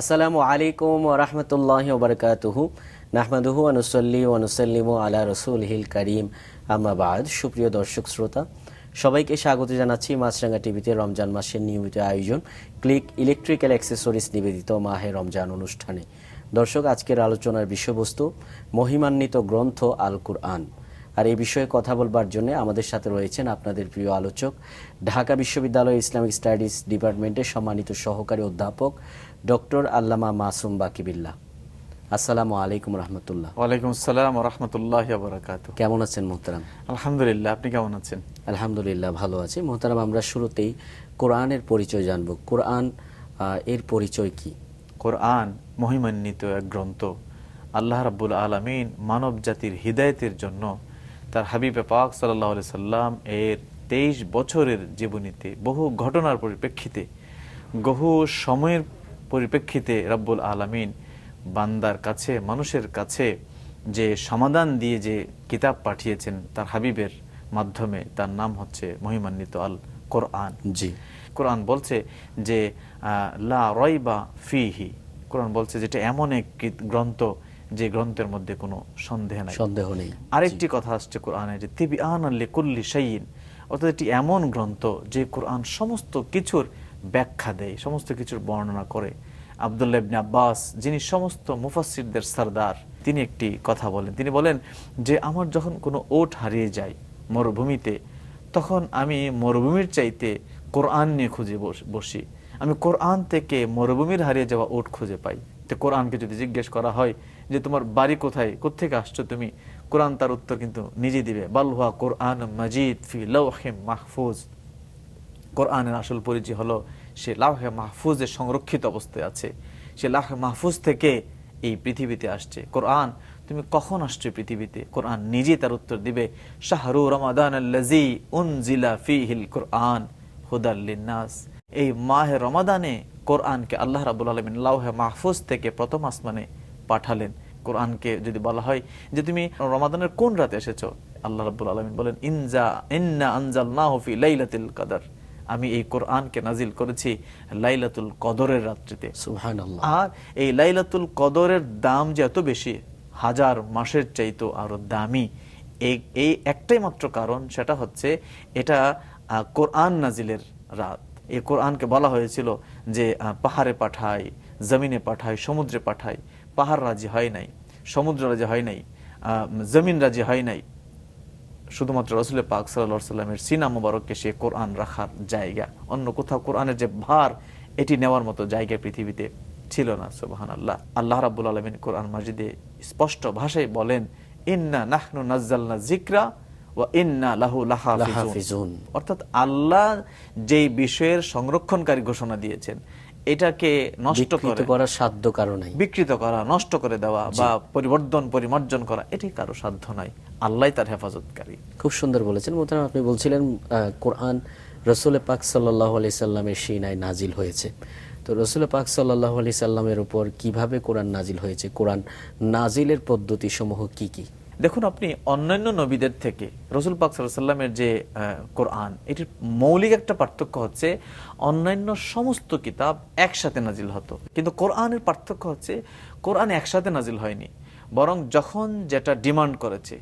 আসসালামু আলাইকুম রহমতুল্লাহ ওবরকাতুহু নাহমাদুহু আনুসল্লি ওয়ানুসাল্লিমু আলা রসুলহিল করিম। আমাবাদ সুপ্রিয় দর্শক, শ্রোতা, সবাইকে স্বাগত জানাচ্ছি মাছরাঙ্গা টিভিতে রমজান মাসের নিয়মিত আয়োজন। ক্লিক ইলেকট্রিক্যাল অ্যাক্সেসরিজ নিবেদিত মাহে রমজান অনুষ্ঠানে। দর্শক, আজকের আলোচনার বিষয়বস্তু, মহিমান্বিত গ্রন্থ আল কুরআন আর এই বিষয়ে কথা বলবার জন্য আমাদের সাথে রয়েছেন আপনাদের প্রিয় আলোচক, ঢাকা বিশ্ববিদ্যালয় ইসলামিক স্টাডিজ ডিপার্টমেন্টের সম্মানিত সহকারী অধ্যাপক ডক্টর আল্লামা মাসুম বাকিবিল্লাহ আসসালামু আলাইকুম রহমতুল্লাহ। ওয়ালাইকুম আসসালাম রহমতুল্লাহ বরাকাত কেমন আছেন মোহতারাম? আলহামদুলিল্লাহ আপনি কেমন আছেন? আলহামদুলিল্লাহ ভালো আছি। মোহতারাম আমরা শুরুতেই কোরআনের পরিচয় জানব। কোরআন এর পরিচয় কি? কোরআন মহিমান্বিত এক গ্রন্থ। আল্লাহ রাব্বুল আলমিন মানব জাতির হৃদায়তের জন্য তার হাবিবে পাক সাল্লাহ সাল্লাম এর তেইশ বছরের জীবনীতে বহু ঘটনার পরিপ্রেক্ষিতে বহু সময়ের পরিপ্রেক্ষিতে রাব্বুল আলমিন বান্দার কাছে মানুষের কাছে যে সমাধান দিয়ে যে কিতাব পাঠিয়েছেন তার হাবিবের মাধ্যমে তার নাম হচ্ছে মহিমান্বিত আল কোরআন। জি। কোরআন বলছে যে লা রয়বা ফিহি। কোরআন বলছে যেটা এমন এক গ্রন্থ যে গ্রন্থের মধ্যে কোনো সন্দেহ নাই। সন্দেহ নেই। আরেকটি কথা আসছে কোরআনে যে তিবি আনাল্লি কুল্লি শাইইন। অর্থাৎ এটি এমন গ্রন্থ যে কোরআন সমস্ত কিছুর ব্যাখ্যা দেয়, সমস্ত কিছুর বর্ণনা করে। আবদুল্লাহ ইবনে আব্বাস, যিনি সমস্ত মুফাসসিরদের সর্দার, তিনি একটি কথা বলেন। তিনি বলেন যে, আমার যখন কোনো ওট হারিয়ে যায় মরুভূমিতে, তখন আমি মরুভূমির চাইতে কোরআন নিয়ে খুঁজে বস- আমি কোরআন থেকে মরুভূমির হারিয়ে যাওয়া ওট খুঁজে পাই। তো কোরআনকে যদি জিজ্ঞেস করা হয় যে, তোমার বাড়ি কোথায়? কোথেকে আসছো তুমি? কোরআন তার উত্তর কিন্তু নিজে দিবে। বালহুয়া কোরআন মজিদ ফি লৌহে মাহফুজ। কোরআনের আসল পরিচয় হলো সে লাহে মাহফুজে সংরক্ষিত অবস্থায় আছে। সে লাহে মাহফুজ থেকে এই পৃথিবীতে আসছে। কোরআন, তুমি কখন আসছো পৃথিবীতে? কোরআন নিজে তার উত্তর দিবে। শাহরু রমাদান আল্লাজি কোরআন হুদাল্লিনাস এই মাহে রমাদানে কোরআনকে আল্লাহ রাবুল আলমিন লাউহে মাহফুজ থেকে প্রথম আসমানে পাঠালেন। কোরআনকে যদি বলা হয় যে তুমি রমাদানের কোন রাতে এসেছ? আল্লাহ রাব্বুল আলামিন বলেন, ইনজা, ইন্না আনজালনাহু ফি লাইলাতুল কদর। আমি এই কোরআনকে নাজিল করেছি লাইলাতুল কদরের রাত্রিতে। আর এই লাইলাতুল কদরের দাম যে এত বেশি হাজার মাসের চাইতো আরও দামি এই একটাই মাত্র কারণ সেটা হচ্ছে এটা কোরআন নাজিলের রাত। এই কোরআনকে বলা হয়েছিল যে পাহাড়ে পাঠাই জমিনে পাঠাই সমুদ্রে পাঠাই পাহাড় রাজি হয় নাই সমুদ্র রাজি হয় নাই জমিন রাজি হয় নাই। শুধুমাত্র রসুল পাক সাল্লাহ সাল্লামের সিনা মুবারককে সে কোরআন রাখার জায়গা। অন্য কোথাও কোরআনের যে ভার এটি নেওয়ার মতো জায়গা পৃথিবীতে ছিল না সুবাহান আল্লাহ আল্লাহ রাব্বুল আলমিন কোরআন মাজিদে স্পষ্ট ভাষায় বলেন ইন্না নাহনু নাজ্জালনা জিকরা ইন্না লাহু। অর্থাৎ আল্লাহ যেই বিষয়ের সংরক্ষণকারী ঘোষণা দিয়েছেন এটাকে নষ্ট করে। করার সাধ্য কারণেই বিকৃত করা নষ্ট করে দেওয়া বা পরিবর্তন পরিমার্জন করা এটি কারও সাধ্য নাই। আল্লাহ তার হেফাজতকারী। খুব সুন্দর বলেছেন। মোহতারাম আপনি বলছিলেন কোরআন রসুল পাক সাল্লাহ আলি সাল্লামের সিনায় নাজিল হয়েছে। তো রসুল পাক সাল্লাহ আলি সাল্লামের উপর কীভাবে কোরআন নাজিল হয়েছে? কোরআন নাজিলের পদ্ধতি সমূহ কী কি? দেখুন, আপনি অন্যান্য নবীদের থেকে, রসুল পাক সাল্লামের যে কোরআন, এটির মৌলিক একটা পার্থক্য হচ্ছে, অন্যান্য সমস্ত কিতাব একসাথে নাজিল হতো। কিন্তু কোরআনের পার্থক্য হচ্ছে, কোরআন একসাথে নাজিল হয়নি। বরং যখন যেটা ডিমান্ড করেছে,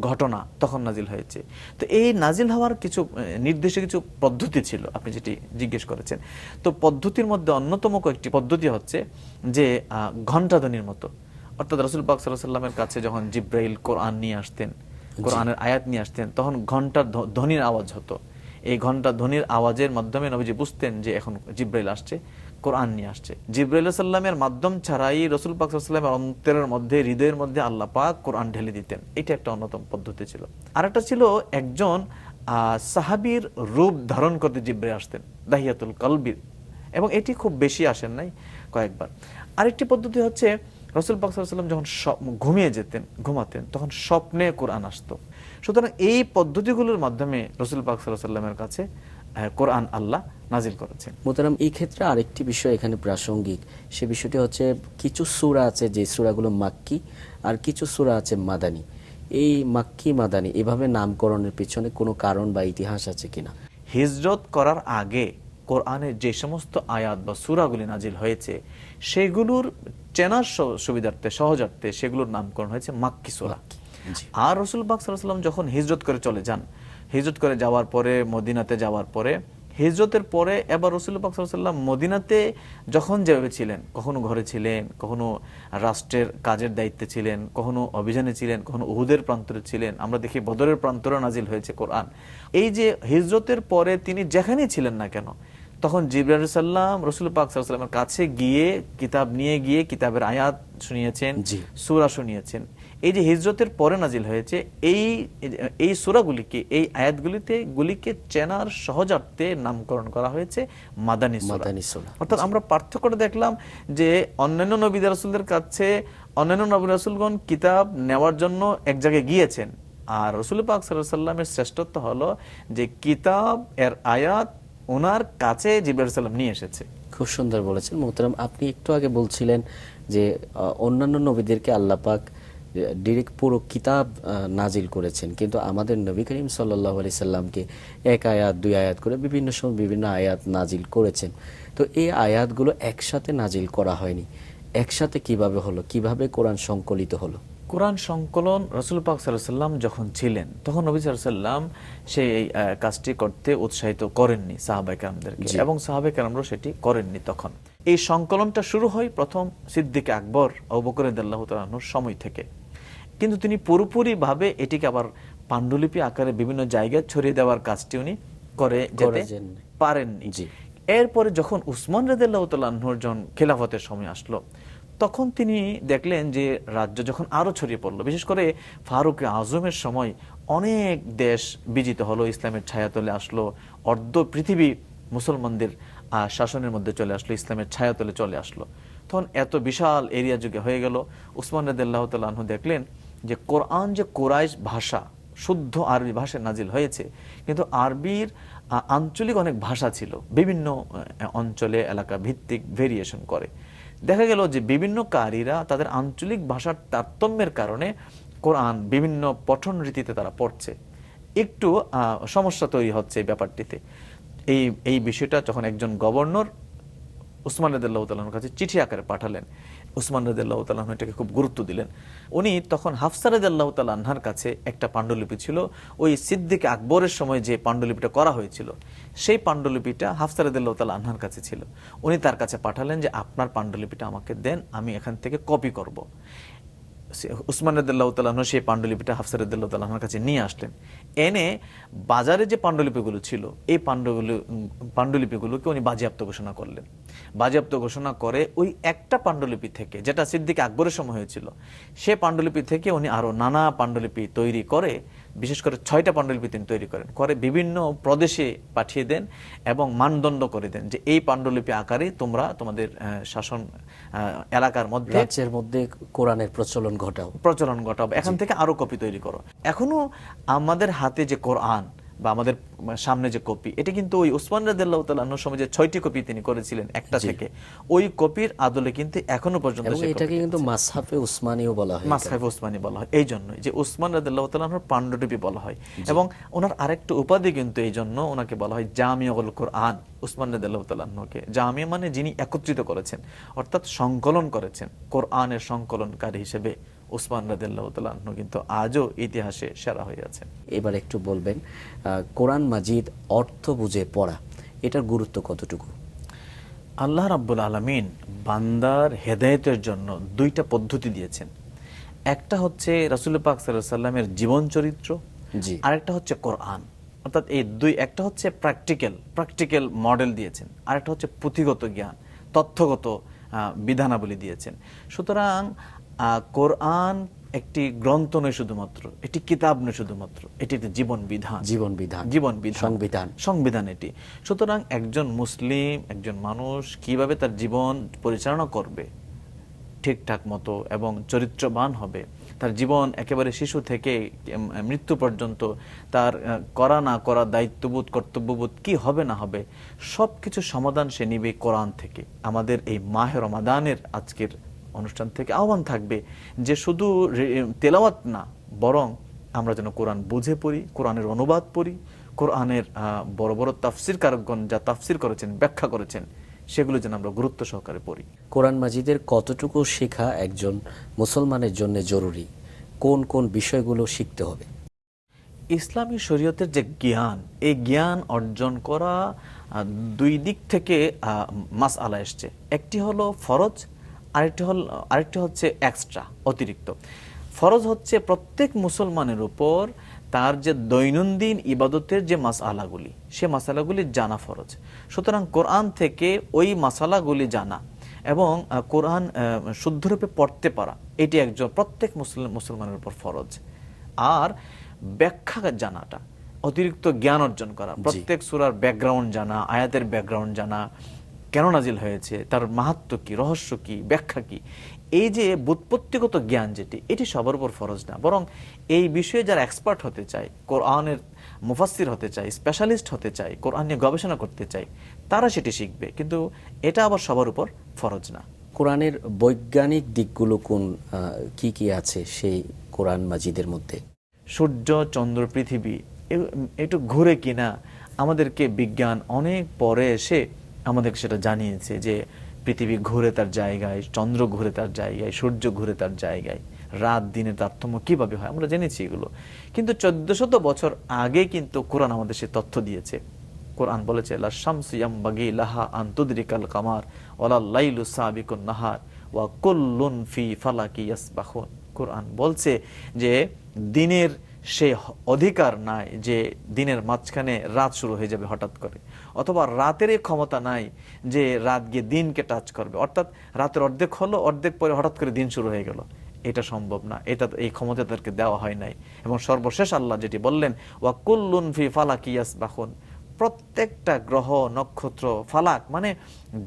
ঘটনা, তখন নাজিল হয়েছে। তো এই নাজিল হওয়ার কিছু নির্দেশে কিছু পদ্ধতি ছিল, আপনি যেটি জিজ্ঞেস করেছেন। তো পদ্ধতির মধ্যে অন্যতম কয়েকটি পদ্ধতি হচ্ছে যে ঘণ্টাধ্বনির মতো। অর্থাৎ রসুল পাক সাল্লামের কাছে যখন জিব্রাইল কোরআন নিয়ে আসতেন কোরআনের আয়াত নিয়ে আসতেন তখন ঘণ্টার ধ্ব- ধ্বনির আওয়াজ হতো। এই ঘণ্টা ধ্বনির আওয়াজের মাধ্যমে নবীজি বুঝতেন যে এখন জিব্রাইল আসছে কোরআন নিয়ে আসছে। জিব্রাইল সাল্লামের মাধ্যম ছাড়াই রসুল পাক সাল্লামের অন্তরের মধ্যে হৃদয়ের মধ্যে আল্লাহ পাক কোরআন ঢেলে দিতেন। এটা একটা অন্যতম পদ্ধতি ছিল। আরেকটা ছিল একজন আহ, সাহাবীর রূপ ধারণ করতে জিব্রাইল আসতেন দাহিয়াতুল কলবির এবং এটি খুব বেশি আসেন নাই কয়েকবার। আরেকটি পদ্ধতি হচ্ছে রসুল পাক সাল্লাম যখন ঘুমিয়ে যেতেন ঘুমাতেন তখন স্বপ্নে কোরআন আসতো। সুতরাং এই পদ্ধতিগুলোর মাধ্যমে রসুল পাক সাল্লামের কাছে কোরআন আল্লাহ নাজিল করেছেন। মোতারাম এই ক্ষেত্রে আরেকটি বিষয় এখানে প্রাসঙ্গিক। সে বিষয়টি হচ্ছে কিছু সুরা আছে যে সূরাগুলো মাক্কি আর কিছু সুরা আছে মাদানী। এই মাক্কি মাদানী এভাবে নামকরণের পিছনে কোনো কারণ বা ইতিহাস আছে কিনা? হিজরত করার আগে কোরআনের যে সমস্ত আয়াত বা সুরাগুলি নাজিল হয়েছে সেগুলোর চেনার সুবিধার্থে সহজার্থে সেগুলোর নামকরণ হয়েছে মাক্কি সূরা। আর রসুল পাক সাল্লাম যখন হিজরত করে চলে যান হিজরত করে যাওয়ার পরে মদিনাতে যাওয়ার পরে হিজরতের পরে এবার রসুল পাক সাল্লাম মদিনাতে যখন যেভাবে ছিলেন কখনো ঘরে ছিলেন কখনো রাষ্ট্রের কাজের দায়িত্বে ছিলেন কখনো অভিযানে ছিলেন কখনো উহুদের প্রান্তরে ছিলেন আমরা দেখি বদরের প্রান্তরে নাজিল হয়েছে কোরআন এই যে হিজরতের পরে তিনি যেখানেই ছিলেন না কেন তখন জিব্রাইল সাল্লাম রসুল পাক সাল্লামের কাছে গিয়ে কিতাব নিয়ে গিয়ে কিতাবের আয়াত শুনিয়েছেন। সুরা শুনিয়েছেন এই যে হিজরতের পরে নাজিল হয়েছে এই এই সুরাগুলিকে এই আয়াতগুলিতে গুলিকে চেনার সহজার্থে নামকরণ করা হয়েছে মাদানী। মাদানী সূরা। অর্থাৎ আমরা পার্থক্যটা দেখলাম যে অন্যান্য নবী রাসূলদের কাছে অন্যান্য নবী রাসুলগণ কিতাব নেওয়ার জন্য এক জায়গায় গিয়েছেন আর রসুল পাক সাল্লামের শ্রেষ্ঠত্ব হলো যে কিতাব এর আয়াত ওনার কাছে জিব্রাইল সাল্লাম নিয়ে এসেছে। খুব সুন্দর বলেছেন। মোহতারাম, আপনি একটু আগে বলছিলেন যে অন্যান্য নবীদেরকে আল্লাহ পাক ডিরেক্ট পুরো কিতাব নাজিল করেছেন। কিন্তু আমাদের নবী করিম সাল্লাহ আলি সাল্লামকে এক আয়াত, দুই আয়াত করে বিভিন্ন সময় বিভিন্ন আয়াত নাজিল করেছেন। তো এই আয়াতগুলো একসাথে নাজিল করা হয়নি। একসাথে কীভাবে হলো? কীভাবে কোরআন সংকলিত হলো? কোরআন সংকলন রসুল পাক সাল্লাম যখন ছিলেন তখন নবী সাল্লাম সেই কাজটি করতে উৎসাহিত করেননি সাহাবাই কালামদেরকে এবং সাহাবাই কালামরাও সেটি করেননি তখন এই সংকলনটা শুরু হয় প্রথম সিদ্দিক আকবর অবকরেদাল্লাহ তালাহুর সময় থেকে কিন্তু তিনি পুরোপুরি ভাবে এটিকে আবার পাণ্ডুলিপি আকারে বিভিন্ন জায়গায় ছড়িয়ে দেওয়ার কাজটি উনি করে যেতে। পারেননি। এরপরে যখন উসমান রেদাল্লাহ তাল্লাহর যখন খেলাফতের সময় আসলো তখন তিনি দেখলেন যে রাজ্য যখন আরও ছড়িয়ে পড়ল, বিশেষ করে ফারুক আজমের সময় অনেক দেশ বিজিত হলো, ইসলামের ছায়াতলে আসলো, অর্ধ পৃথিবী মুসলমানদের শাসনের মধ্যে চলে আসলো, ইসলামের ছায়াতলে চলে আসলো। তখন এত বিশাল এরিয়া যুগে হয়ে গেল, উসমান রদাল্লাহ তাল্লাহ দেখলেন যে কোরআন যে কোরাইশ ভাষা, শুদ্ধ আরবি ভাষায় নাজিল হয়েছে, কিন্তু আরবির আঞ্চলিক অনেক ভাষা ছিল, বিভিন্ন অঞ্চলে, এলাকা ভিত্তিক ভেরিয়েশন করে। দেখা গেল যে বিভিন্ন কারীরা তাদের আঞ্চলিক ভাষার তারতম্যের কারণে কোরআন বিভিন্ন পঠন রীতিতে তারা পড়ছে। একটু সমস্যা তৈরি হচ্ছে এই ব্যাপারটিতে। এই এই বিষয়টা যখন একজন গভর্নর উসমান রদুল্লাহ তাল্লাহর কাছে চিঠি আকারে পাঠালেন উসমান রদাল্লাহ তাল্লাহ এটাকে খুব গুরুত্ব দিলেন। উনি তখন হাফসা রদাল্লাহ তাল্লাহার কাছে একটা পাণ্ডুলিপি ছিল। ওই সিদ্দিক আকবরের সময় যে পাণ্ডুলিপিটা করা হয়েছিল, সেই পাণ্ডুলিপিটা হাফসা রদাল্লাহ তাল্লাহার কাছে ছিল। উনি তার কাছে পাঠালেন যে, আপনার পাণ্ডুলিপিটা আমাকে দেন, আমি এখান থেকে কপি করব। উসমান রদুল্লাহ তালাহ সেই পাণ্ডুলিপিটা হাফসার রদুল্লাহ তালাহর কাছে নিয়ে আসলেন। এনে বাজারে যে পাণ্ডুলিপিগুলো ছিল, এই পাণ্ডুগুলো, পাণ্ডুলিপিগুলোকে উনি বাজেয়াপ্ত ঘোষণা করলেন। বাজেয়াপ্ত ঘোষণা করে ওই একটা পাণ্ডুলিপি থেকে যেটা সিদ্দিক আকবরের সময় হয়েছিল সে পাণ্ডুলিপি থেকে উনি আরও নানা পাণ্ডুলিপি তৈরি করে বিশেষ করে ছয়টা পাণ্ডুলিপি তিনি তৈরি করেন করে বিভিন্ন প্রদেশে পাঠিয়ে দেন এবং মানদণ্ড করে দেন যে এই পাণ্ডুলিপি আকারে তোমরা তোমাদের শাসন এলাকার মধ্যে রাজ্যের মধ্যে কোরআনের প্রচলন ঘটাও। প্রচলন ঘটাও এখান থেকে আরও কপি তৈরি করো। এখনও আমাদের হাতে যে কোরআন বা আমাদের সামনে যে কপি এটা কিন্তু ওই উসমান রাদিয়াল্লাহু তাআলার সময় যে ছয়টি কপি তিনি করেছিলেন একটা থেকে। ওই কপির আদলে কিন্তু এখনও পর্যন্ত এটাকে কিন্তু মাসহাফে উসমানীয় বলা হয় মাসহাফ উসমানী বলা হয় এই জন্যই যে উসমান রাদিয়াল্লাহু তাআলার পাণ্ডুলিপি বলা হয়। এবং ওনার আরেকটা উপাধি কিন্তু এই জন্য ওনাকে বলা হয় জামিউল কোরআন উসমান রাদিয়াল্লাহু তাআলাকে জামিয়া মানে যিনি একত্রিত করেছেন অর্থাৎ সংকলন করেছেন কোরআনের সংকলনকারী হিসেবে। উসমান রাদিয়াল্লাহু তাআলা কিন্তু আজও ইতিহাসে সেরা হয়ে আছেন। এবার একটু বলবেন কোরআন মাজিদ অর্থ বুঝে পড়া এটার গুরুত্ব কতটুকু? আল্লাহ রাব্বুল আলামিন বান্দার হেদায়েতের জন্য দুইটা পদ্ধতি দিয়েছেন। একটা হচ্ছে রাসূল পাক সাল্লামের জীবন চরিত্র জি। আরেকটা হচ্ছে কোরআন। অর্থাৎ এই দুই একটা হচ্ছে প্র্যাকটিক্যাল প্র্যাকটিক্যাল মডেল দিয়েছেন আরেকটা হচ্ছে পুঁথিগত জ্ঞান তথ্যগত বিধানাবলী দিয়েছেন। সুতরাং কোরআন একটি গ্রন্থ নয় শুধুমাত্র একটি কিতাব নয় শুধুমাত্র এটি একটি জীবন বিধান। জীবন বিধান জীবন বিধান সংবিধান। সংবিধান এটি। সুতরাং একজন মুসলিম একজন মানুষ কীভাবে তার জীবন পরিচালনা করবে ঠিকঠাক মতো এবং চরিত্রবান হবে তার জীবন একেবারে শিশু থেকে মৃত্যু পর্যন্ত তার করা না করা দায়িত্ববোধ কর্তব্যবোধ কি হবে না হবে সব কিছু সমাধান সে নিবে কোরআন থেকে। আমাদের এই মাহের রমাদানের আজকের অনুষ্ঠান থেকে আহ্বান থাকবে যে শুধু তেলাওয়াত না বরং আমরা যেন কোরআন বুঝে পড়ি কোরআনের অনুবাদ পড়ি কোরআনের বড় বড় তাফসির কারকগণ যা তাফসির করেছেন ব্যাখ্যা করেছেন সেগুলো যেন আমরা গুরুত্ব সহকারে পড়ি। কোরআন মাজিদের কতটুকু শেখা একজন মুসলমানের জন্য জরুরি? কোন কোন বিষয়গুলো শিখতে হবে? ইসলামী শরীয়তের যে জ্ঞান এই জ্ঞান অর্জন করা দুই দিক থেকে মাস আলা এসছে। একটি হলো ফরজ আরেকটি হল আরেকটি হচ্ছে এক্সট্রা অতিরিক্ত। ফরজ হচ্ছে প্রত্যেক মুসলমানের উপর তার যে দৈনন্দিন ইবাদতের যে মাসআলাগুলি সে মাসালাগুলি জানা ফরজ। সুতরাং কোরআন থেকে ওই মাসালাগুলি জানা এবং কোরআন শুদ্ধরূপে পড়তে পারা এটি একজন প্রত্যেক মুসলিম মুসলমানের উপর ফরজ। আর ব্যাখ্যা জানাটা অতিরিক্ত জ্ঞান অর্জন করা প্রত্যেক সুরার ব্যাকগ্রাউন্ড জানা আয়াতের ব্যাকগ্রাউন্ড জানা কেন নাজিল হয়েছে? তার মাহাত্ম কি? রহস্য কি? ব্যাখ্যা কি? এই যে বুৎপত্তিগত জ্ঞান যেটি এটি সবার উপর ফরজ না। বরং এই বিষয়ে যারা এক্সপার্ট হতে চায় কোরআনের মুফাসসির হতে চায় স্পেশালিস্ট হতে চায় কোরআন নিয়ে গবেষণা করতে চায় তারা সেটি শিখবে। কিন্তু এটা আবার সবার উপর ফরজ না। কোরআনের বৈজ্ঞানিক দিকগুলো কোন কি কি আছে সেই কোরআন মাজিদের মধ্যে? সূর্য চন্দ্র পৃথিবী একটু ঘুরে কিনা আমাদেরকে বিজ্ঞান অনেক পরে এসে আমাদের সেটা জানিয়েছে যে পৃথিবী ঘুরে তার জায়গায়, চন্দ্র ঘুরে তার জায়গায়, সূর্য ঘুরে তার জায়গায়, রাত দিনের তারতম্য কীভাবে হয় আমরা জেনেছি এগুলো। কিন্তু চোদ্দ শত বছর আগে কিন্তু কোরআন আমাদের সে তথ্য দিয়েছে। কোরআন বলেছে, লা লাহা কামার নাহার, ওয়া ফি ফালাকি কোরআন বলছে যে দিনের সে অধিকার নাই যে দিনের মাঝখানে রাত শুরু হয়ে যাবে হঠাৎ করে। অথবা রাতের ক্ষমতা নাই যে রাত গিয়ে দিনকে টাচ করবে। অর্থাৎ রাতের অর্ধেক হলো, অর্ধেক পরে হঠাৎ করে দিন শুরু হয়ে গেল। এটা সম্ভব না। এটা এই ক্ষমতা তাদেরকে দেওয়া হয় নাই। এবং সর্বশেষ আল্লাহ যেটি বললেন, ওয়া কুল্লুন ফি ফালাকি ইয়াসবাহুন। প্রত্যেকটা গ্রহ, নক্ষত্র, ফালাক মানে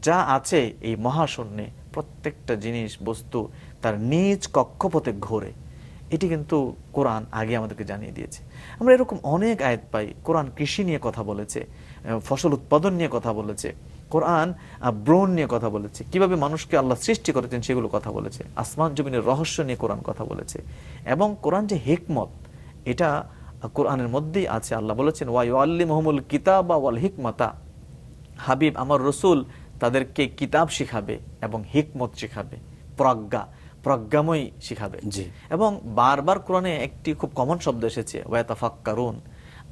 যা আছে এই মহাশূন্যে প্রত্যেকটা জিনিস, বস্তু তার নিজ কক্ষপথে ঘোরে। এটি কিন্তু কোরআন আগে আমাদেরকে জানিয়ে দিয়েছে। আমরা এরকম অনেক আয়াত পাই। কোরআন কৃষি নিয়ে কথা বলেছে ফসল উৎপাদন নিয়ে কথা বলেছে, কোরআন ব্রণ নিয়ে কথা বলেছে, কীভাবে মানুষকে আল্লাহ সৃষ্টি করেছেন সেগুলো কথা বলেছে, আসমান জমিনের রহস্য নিয়ে কোরআন কথা বলেছে এবং কোরআন যে হেকমত, এটা কোরআনের মধ্যেই আছে। আল্লাহ বলেছেন ওয়াই আল্লি মহমুল কিতাব ওয়াল হিকমতা হাবিব আমার রসুল তাদেরকে কিতাব শিখাবে এবং হিকমত শিখাবে প্রজ্ঞা প্রজ্ঞাময় শিখাবে। জি। এবং বারবার কোরআনে একটি খুব কমন শব্দ এসেছে ওয়াতাফাক্কারুন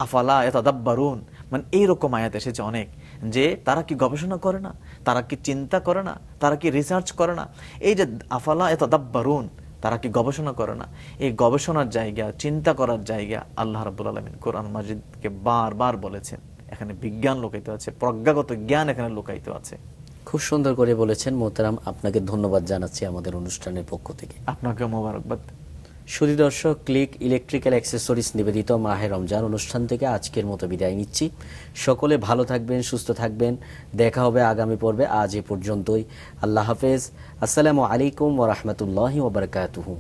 আফালা এতাদাব্বারুন মানে এইরকম আয়াত এসেছে অনেক যে তারা কি গবেষণা করে না তারা কি চিন্তা করে না তারা কি রিসার্চ করে না এই যে আফালা এতাদাব্বারুন তারা কি গবেষণা করে না এই গবেষণার জায়গা চিন্তা করার জায়গা আল্লাহ রাব্বুল আলামিন কোরআন মাজিদকে বারবার বলেছেন। এখানে বিজ্ঞান লোকায়িত আছে প্রজ্ঞাগত জ্ঞান এখানে লোকায়িত আছে। খুব সুন্দর করে বলেছেন মোহতারাম। আপনাকে ধন্যবাদ জানাচ্ছি আমাদের অনুষ্ঠানের পক্ষ থেকে। আপনাকে মোবারকবাদ। সুদর্শক দর্শক ক্লিক ইলেকট্রিক্যাল অ্যাক্সেসরিজ নিবেদিত মাহে রমজান অনুষ্ঠান থেকে আজকের মতো বিদায় নিচ্ছি। সকলে ভালো থাকবেন সুস্থ থাকবেন। দেখা হবে আগামী পর্বে। আজ এ পর্যন্তই। আল্লাহ হাফেজ। আসসালামু আলাইকুম ওরহমতুল্লাহ ওবরকাতুহু